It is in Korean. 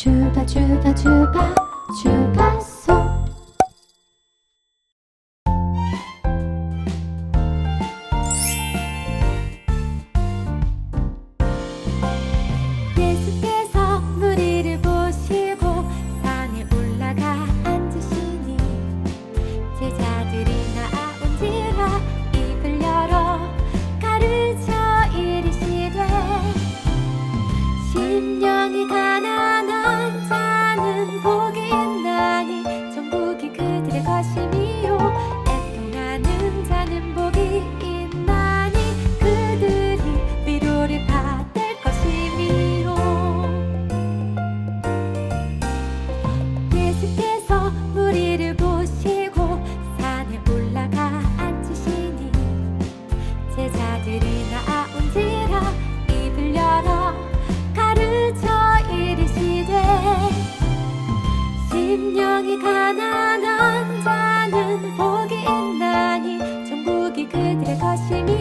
주바 주바 주바소 예수 가난한 자는 복이 있나니 천국이 그들의 것임이